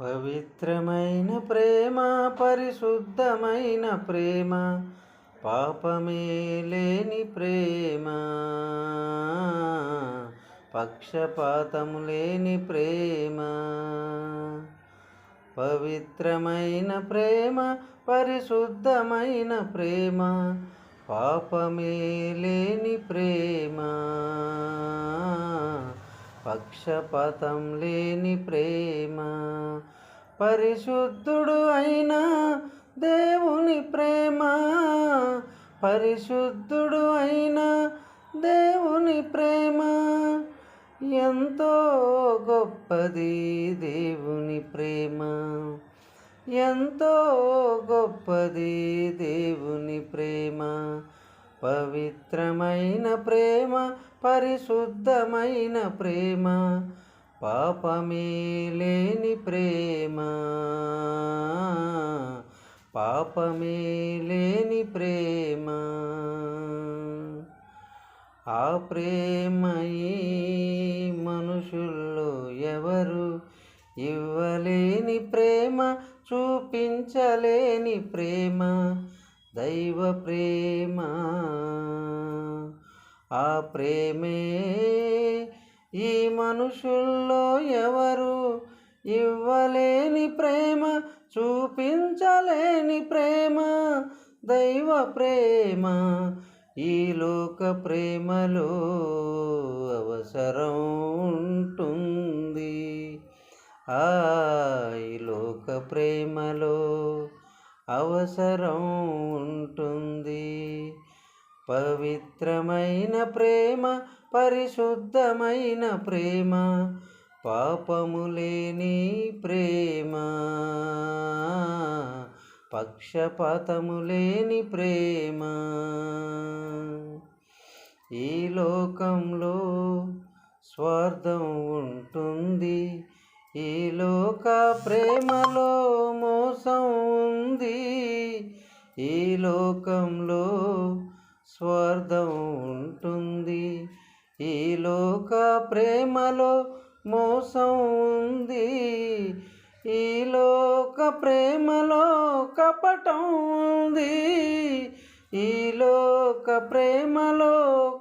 పవిత్రమైన ప్రేమ పరిశుద్ధమైన ప్రేమ పాపమే లేని ప్రేమ. పక్షపాతము లేని ప్రేమ. పవిత్రమైన ప్రేమ పరిశుద్ధమైన ప్రేమ పాపమే లేని ప్రేమ. పక్షపాతం లేని ప్రేమ. పరిశుద్ధుడు అయిన దేవుని ప్రేమ. పరిశుద్ధుడు అయిన దేవుని ప్రేమ. ఎంతో గొప్పది దేవుని ప్రేమ. ఎంతో గొప్పది దేవుని ప్రేమ. పవిత్రమైన ప్రేమ పరిశుద్ధమైన ప్రేమ. పాపమే లేని ప్రేమ. పాపమే లేని ప్రేమ. ఆ ప్రేమ మనుషుల్లో ఎవరు ఇవ్వలేని ప్రేమ చూపించలేని ప్రేమ. దైవ ప్రేమ. ఆ ప్రేమే ఈ మనుషుల్లో ఎవరు ఇవ్వలేని ప్రేమ చూపించలేని ప్రేమ దైవ ప్రేమ. ఈ లోక ప్రేమలో అవసరం ఉంటుంది. ఆ ఈ లోక ప్రేమలో అవసరం ఉంటుంది. పవిత్రమైన ప్రేమ పరిశుద్ధమైన ప్రేమ పాపములేని ప్రేమ. పక్షపాతములేని ప్రేమ. ఈ లోకంలో స్వార్థం ఉంటుంది ఈ లోక ప్రేమలో మోసం ఉంది. ఈ లోకంలో స్వార్థం ఉంటుంది లోక ప్రేమలో మోసం ఉంది. ఈ లోక ప్రేమలో కపటం ఉంది. ఈ లోక ప్రేమలో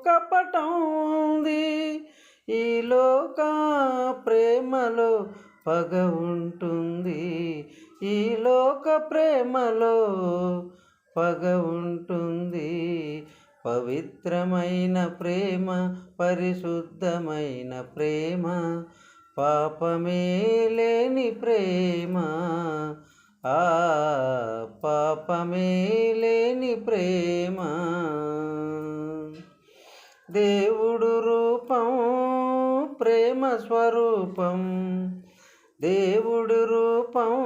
కపటం ఉంది. ఈ లోక ప్రేమలో పగ ఉంటుంది. ఈ లోక ప్రేమలో పగ ఉంటుంది. పవిత్రమైన ప్రేమ పరిశుద్ధమైన ప్రేమ పాపమే లేని ప్రేమ. ఆ పాపమే లేని ప్రేమ. దేవుడు రూపం ప్రేమ స్వరూపం. దేవుడు రూపం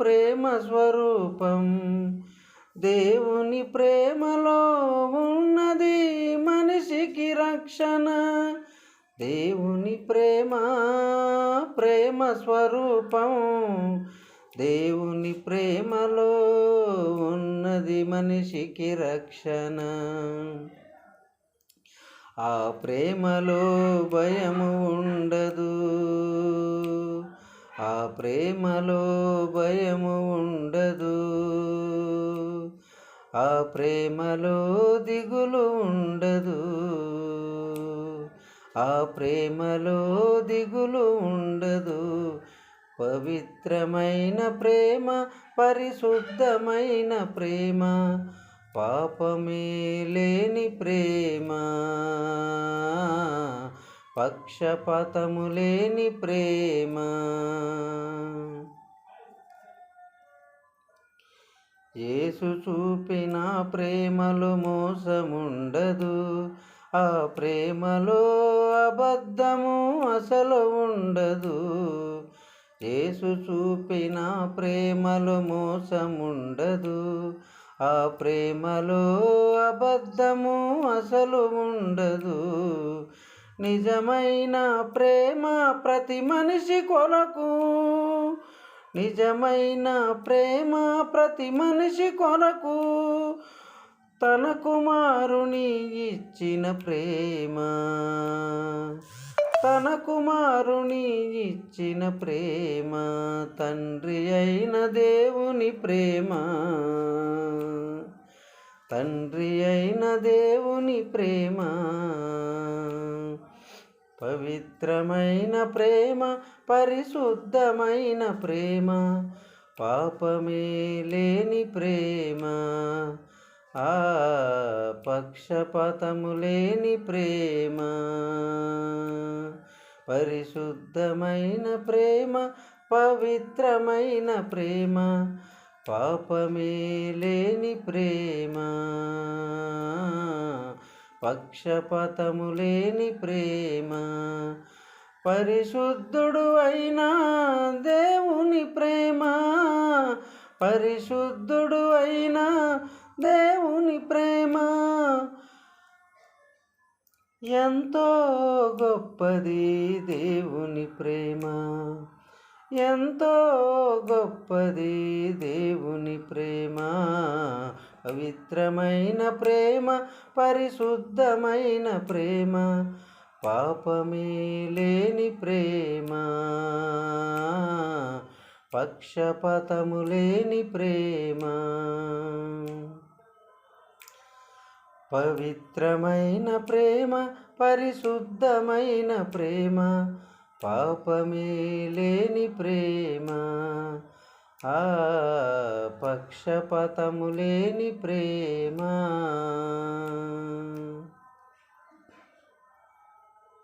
ప్రేమ స్వరూపం. దేవుని ప్రేమలో ఉన్నది మనిషికి రక్షణ. దేవుని ప్రేమ ప్రేమ స్వరూపం. దేవుని ప్రేమలో ఉన్నది మనిషికి రక్షణ. ఆ ప్రేమలో భయము ఉండదు. ఆ ప్రేమలో భయము ఆ ప్రేమలో దిగులు ఉండదు. ఆ ప్రేమలో దిగులు ఉండదు. పవిత్రమైన ప్రేమ పరిశుద్ధమైన ప్రేమ పాపమే లేని ప్రేమ. పక్షపాతము లేని ప్రేమ. యేసు చూపిన ప్రేమలో మోసముండదు. ఆ ప్రేమలో అబద్ధము అసలు ఉండదు. యేసు చూపిన ప్రేమలో మోసముండదు. ఆ ప్రేమలో అబద్ధము అసలు ఉండదు. నిజమైన ప్రేమ ప్రతి మనిషి కొరకు నిజమైన ప్రేమ ప్రతి మనిషి కొరకు తన కుమారుని ఇచ్చిన ప్రేమ. తన కుమారుని ఇచ్చిన ప్రేమ తండ్రి అయిన దేవుని ప్రేమ. తండ్రి అయిన దేవుని ప్రేమ. పవిత్రమైన ప్రేమ పరిశుద్ధమైన ప్రేమ పాపమే లేని ప్రేమ ఆ పక్షపాతము లేని ప్రేమ పరిశుద్ధమైన ప్రేమ పవిత్రమైన ప్రేమ పాపమే లేని ప్రేమ. పక్షపతము లేని ప్రేమ. పరిశుద్ధుడు అయినా దేవుని ప్రేమ. పరిశుద్ధుడు అయినా దేవుని ప్రేమ. ఎంతో గొప్పది దేవుని ప్రేమ. ఎంతో గొప్పది దేవు పవిత్రమైన ప్రేమ పరిశుద్ధమైన ప్రేమ పాపమే లేని ప్రేమ. పక్షపతము లేని ప్రేమ. పవిత్రమైన ప్రేమ పరిశుద్ధమైన ప్రేమ పాపమే లేని ప్రేమ. ఆ పక్షపతములేని ప్రేమ.